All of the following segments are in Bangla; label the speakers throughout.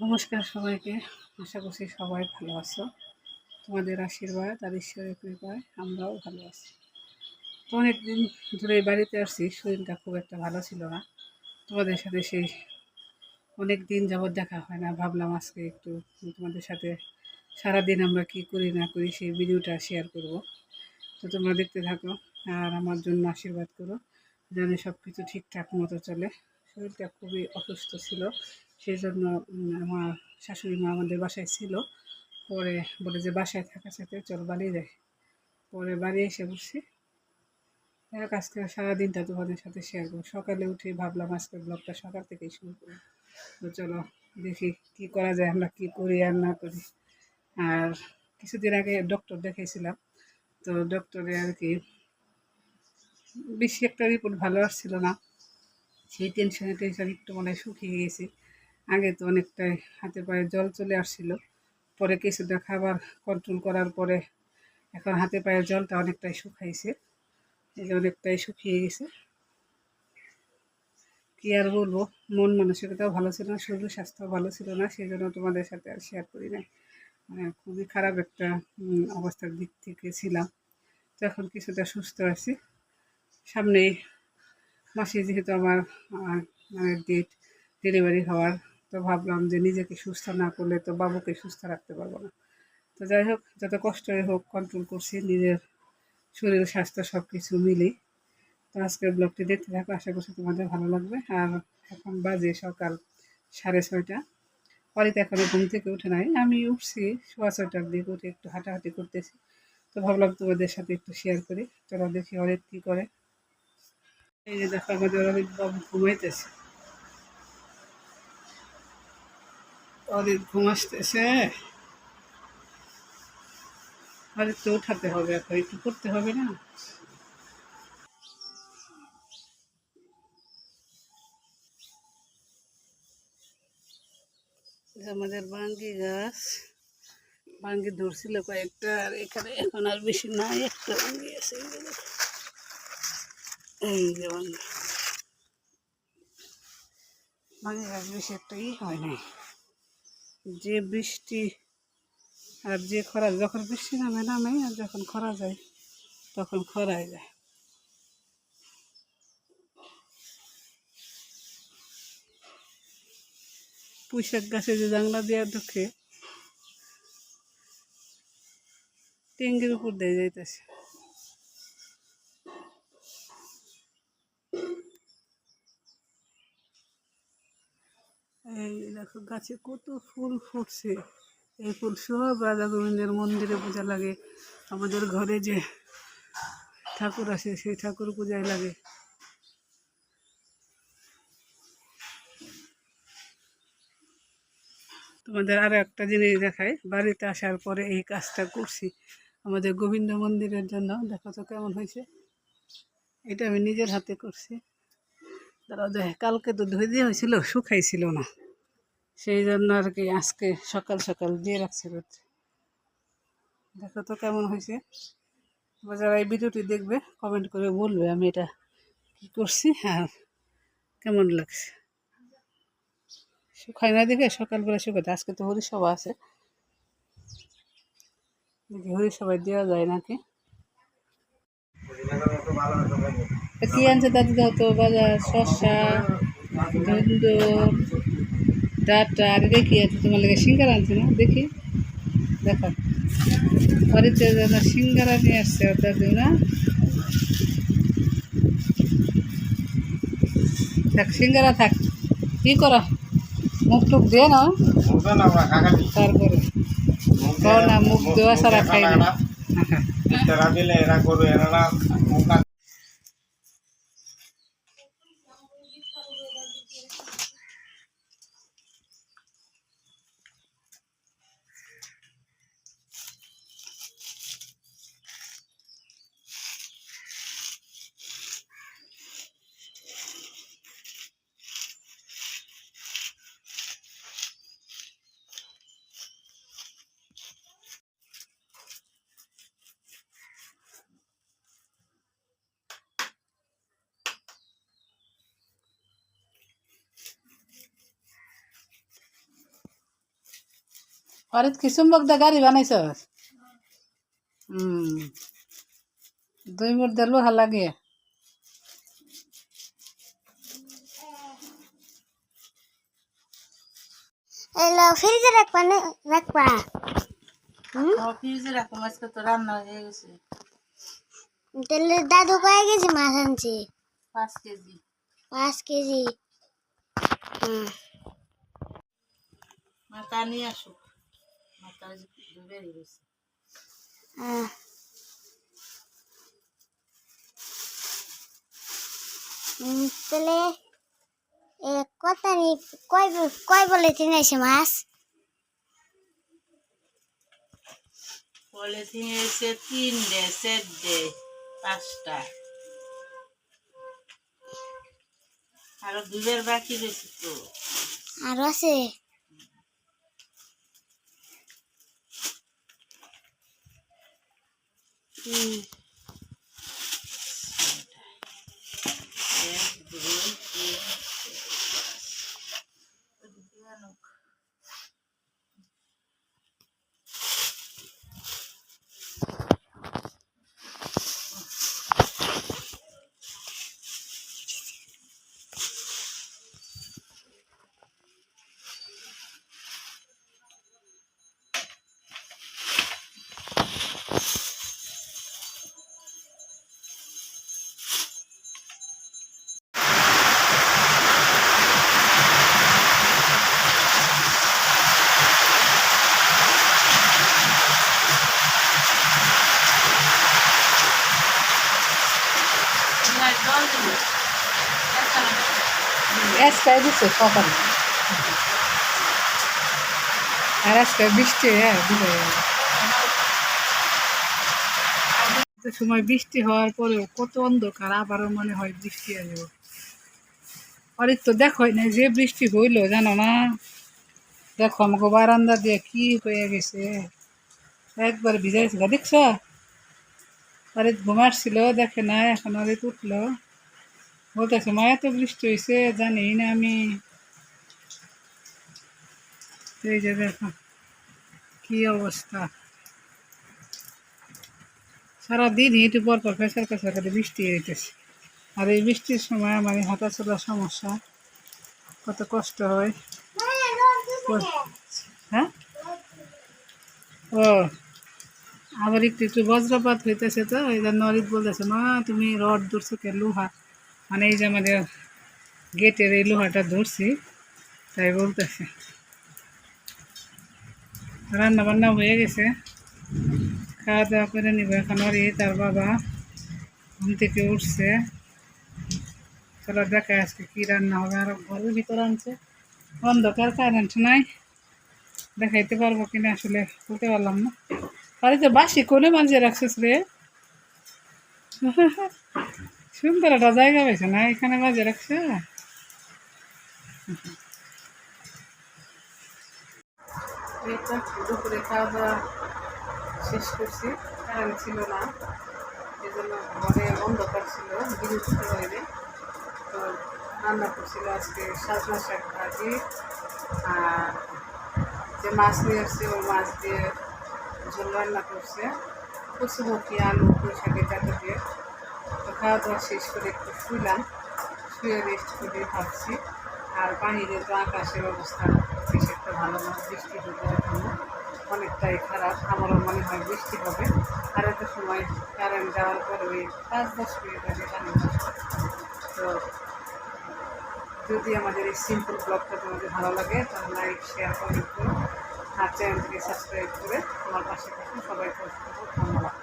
Speaker 1: নমস্কার সবাইকে। আশা করছি সবাই ভালো আছো। তোমাদের আশীর্বাদ আর ঈশ্বরের কৃপায় আমরাও ভালো আছি। তো অনেকদিন ধরে বাড়িতে আসছি, শরীরটা খুব একটা ভালো ছিল না। তোমাদের সাথে সেই অনেক দিন যাবৎ দেখা হয় না। ভাবলাম আজকে একটু তোমাদের সাথে সারাদিন আমরা কি করি না করি সেই ভিডিওটা শেয়ার করব। তো তোমরা দেখতে থাকো আর আমার জন্য আশীর্বাদ করো। যেন সব কিছু ঠিকঠাক মতো চলে। শরীরটা খুবই অসুস্থ ছিল। সেই জন্য আমার শাশুড়ি মা আমাদের বাসায় ছিল। পরে বলে যে বাসায় থাকার সাথে চল বাড়ি যাই। পরে বাড়ি এসে বসছি হোক, আজকে সারাদিনটা তোমাদের সাথে শেয়ার করব। সকালে উঠে ভাবলাম আজকে ব্লগটা সকাল থেকেই শুরু করি তো চলো, দেখি কি করা যায়, আমরা কি করি আর না করি। আর কিছুদিন আগে ডক্টর দেখিয়েছিলাম। তো ডক্টরে আর কি বেশি একটা রিপোর্ট ভালো আসছিল না। সেই টেনশনে টেনশন একটু মনে হয় শুকিয়ে গেছি। আগে তো অনেকটাই হাতে পায়ে জল চলে আসছিল। পরে কিছুটা খাবার কন্ট্রোল করার পরে এখন হাতে পায়ে জলটা অনেকটাই শুকাইছে। এই যে অনেকটাই শুকিয়ে গেছে। কি আর বলব? মন মানসিকতাও ভালো ছিল না, শরীর স্বাস্থ্য ভালো ছিল না সেই জন্য তোমাদের সাথে আর শেয়ার করি নাই। মানে খুবই খারাপ একটা অবস্থার দিক থেকে ছিলাম। তো এখন কিছুটা সুস্থ আছি। সামনেই মাসে যেহেতু আমার মানে ডেট ডেলিভারি হওয়ার তো ভাবলাম যে নিজেকে সুস্থ না করলে তো বাবুকে সুস্থ রাখতে পারব না। তো যাই হোক, যত কষ্টই হোক কন্ট্রোল করছি, নিজের শরীর, স্বাস্থ্য সব কিছু মিলি তো আজকের ব্লগটি দেখতে থাকো, আশা করছি তোমাদের ভালো লাগবে। আর এখন বাজে সকাল সাড়ে ছয়টা। অরিত এখনও ঘুম থেকে উঠে নাই, আমি উঠছি সোয়া ছয়টার দিকে, উঠে একটু হাঁটাহাঁটি করতেছি। তো ভাবলাম তোমাদের সাথে একটু শেয়ার করি। চলো দেখি অরিত কী করে। এই যে দেখো আমাদের অরিত বাবু ঘুমাইতেছে। অরিত ঘুম আসতেছে। অরিত তো উঠাতে হবে এখন, একটু করতে হবে না? আমাদের বাঙ্গি গাছ, বাঙ্গি ধরছিল কয়েকটা, আর এখানে এখন আর বেশি নাই, একটা বাঙ্গি আছে বাঙ্গি গাছ বেশি একটা ই হয় নাই। যে বৃষ্টি আর যে খরা যখন বৃষ্টি নামে নামে, আর যখন খরা যায়, তখন খরায় যায়। পুঁইশাক গাছে যে জাংলা দেওয়া ঢুকে, টেঙ্গির উপর দিয়ে যাইতেছে। এই দেখো, গাছে কত ফুল ফুটছে। এই ফুল সব রাধা গোবিন্দের মন্দিরে পূজা লাগে। আমাদের ঘরে যে ঠাকুর আছে, সেই ঠাকুর পূজায় লাগে। তোমাদের আরও একটা জিনিস দেখাই। বাড়িতে আসার পরে এই কাজটা করছি। আমাদের গোবিন্দ মন্দিরের জন্য, দেখো তো কেমন হয়েছে। এটা আমি নিজের হাতে করছি। তারা দেখ কালকে তো ধুয়ে দিয়ে হয়েছিল, শুকাইছিল না। সেই জন্য আর কি আজকে সকাল সকাল দিয়ে রাখছি রোদ্রে দেখো তো কেমন হয়েছে। যারা এই ভিডিওটি দেখবে কমেন্ট করে বলবে আমি এটা কী করছি আর কেমন লাগছে। শুকায় না দেখে সকালবেলা শুকাতে, আজকে তো হরিসভা আছে। হরিসভায় দেওয়া যায় নাকি? কি আনছে দাদু দাও তো বাজার, শসা ধুন্দুর ডাটা, আর কি আছে তোমার লেগে সিঙ্গারা আনছে না? দেখি। দেখো। বাড়িতে যেন সিঙ্গারা নিয়ে আসছে দাদু না। থাক, সিঙ্গারা থাক। কি করো? মুখ টুক দিয়ে না তারপরে। না, মুখ দেওয়া ছাড়া খাই না
Speaker 2: করবে এরা না মুখ
Speaker 1: ফরিদ কি চুম্বক দা গাড়ি বানাইছস হুম দুই মুঠ দিয়ে লোহা লাগিয়ে
Speaker 3: এলো ফ্রিজে রাখবা না রাখবা
Speaker 4: ফ্রিজে রাখো আজকে তো রান্না হয়ে গেছে
Speaker 3: তাহলে দাদু কয় কেজি মাছ আনছে
Speaker 4: পাঁচ কেজি
Speaker 3: পাঁচ হ্যাঁ। তাহলে এ কত নি কয় কয় বলে কিনেছে মাছ
Speaker 4: পলিথিন এসে তিনটে চারটে পাঁচটা আরও দুবের বাকি রয়েছে তো
Speaker 3: আর আছে
Speaker 4: 嗯。
Speaker 1: আজকে দিচ্ছে সকালে আর আজকে বৃষ্টি সময় বৃষ্টি হওয়ার পরেও কত অন্ধকার, আবারও মনে হয় বৃষ্টি আসবে অনেক তো দেখোই না যে বৃষ্টি হইল, জানো না? দেখো, আমাকে বারান্দা দিয়ে কি হয়ে গেছে? একবার ভিজাইছিল, দেখছ? আরে ঘুমাচ্ছিল দেখে না এখন আরে উঠল। বলতেছে মা এত বৃষ্টি হয়েছে জানি না আমি। এই যে দেখো কি অবস্থা। সারাদিন একটু পর পর ফেসার করে বৃষ্টি হইতেছে। আর এই বৃষ্টির সময় আমার হাঁটা চলার সমস্যা কত কষ্ট হয়। হ্যাঁ? ও। আবার একটু একটু বজ্রপাত হইতেছে তো, এই জন্য অরিত বলতেছে, মা, তুমি রড ধরছো কে লোহা? মানে এই যে আমাদের গেটের এই লোহাটা ধরছি, তাই বলতেছে। রান্না বান্না হয়ে গেছে খাওয়া দাওয়া করে নিব। এখন এই তার বাবা ঘুম থেকে উঠছে। চলো দেখা আজকে কী রান্না হবে, আর ঘরের ভিতর আনছে। অন্ধকার কারেন্ট নাই, দেখাইতে পারব কিনা আসলে বলতে পারলাম না। বাড়িতে বাসি কোনে মাঝে রাখছিস রে। সুন্দর একটা জায়গা পেয়েছে না, এখানে মাঝে রাখছে? দুপুরে খাওয়া দাওয়া শেষ করছি কারেন্ট ছিল না। এই জন্য ঘরে অন্ধকার ছিল, বিদ্যুৎ বাইরে তো রান্না করছিল আজকে সাজনা শাক ভাজি, আর যে মাছ নিয়ে আসছে ওই মাছ দিয়ে ঝোল রান্না করছে কচুমুখী আলু পুঁই শাকের দিয়ে। তো খাওয়া দাওয়া শেষ করে একটু শুইলাম। শুয়ে রেস্ট করে ভাবছি। আর বাহিরে তো আকাশের অবস্থা বেশ একটা ভালো না, বৃষ্টি হতে এখনও অনেকটাই খারাপ। আমারও মনে হয় বৃষ্টি হবে। আর একটা সময় কারেন্ট যাওয়ার পরে ওই পাঁচ দশ মিনিট আগে কারেন্ট তো যদি আমাদের এই সিম্পল ব্লগটা তোমাদের ভালো লাগে, তাহলে লাইক শেয়ার কমেন্ট করো। আর চ্যানেলটিকে সাবস্ক্রাইব করে তোমার পাশে থাকুন। অসংখ্য ধন্যবাদ।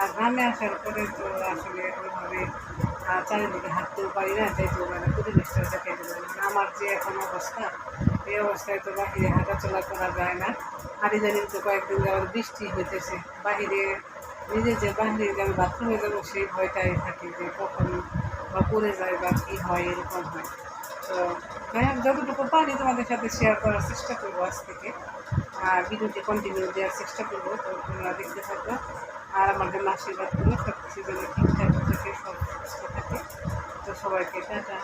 Speaker 1: আর গ্রামে আসার পরে তো আসলে ওইভাবে চারিদিকে হাঁটতেও পারি না যাইতেও পারি না পরিবেশটা দেখাইতে পারি না। আমার যে এখন অবস্থা, এই অবস্থায় তো বাহিরে হাঁটাচলা করা যায় না। আর ইদানিং তো কয়েকদিন যাওয়ার বৃষ্টি হইতেছে। বাহিরে নিজে যে বাহিরে যে আমি বাথরুমে যাব সেই ভয়টাই থাকে যে কখন বা পড়ে যায় বা কী হয়, এরকম হয়। তো যাই হোক যতটুকু পারি তোমাদের সাথে শেয়ার করার চেষ্টা করব আজ থেকে। আর ভিডিওটি কন্টিনিউ দেওয়ার চেষ্টা করব, তো তোমরা দেখতে থাকবে আর জন্য আশীর্বাদ করব সব কিছু যেন ঠিকঠাক থাকে সব সুস্থ থাকে। তো সবাইকে টাটা।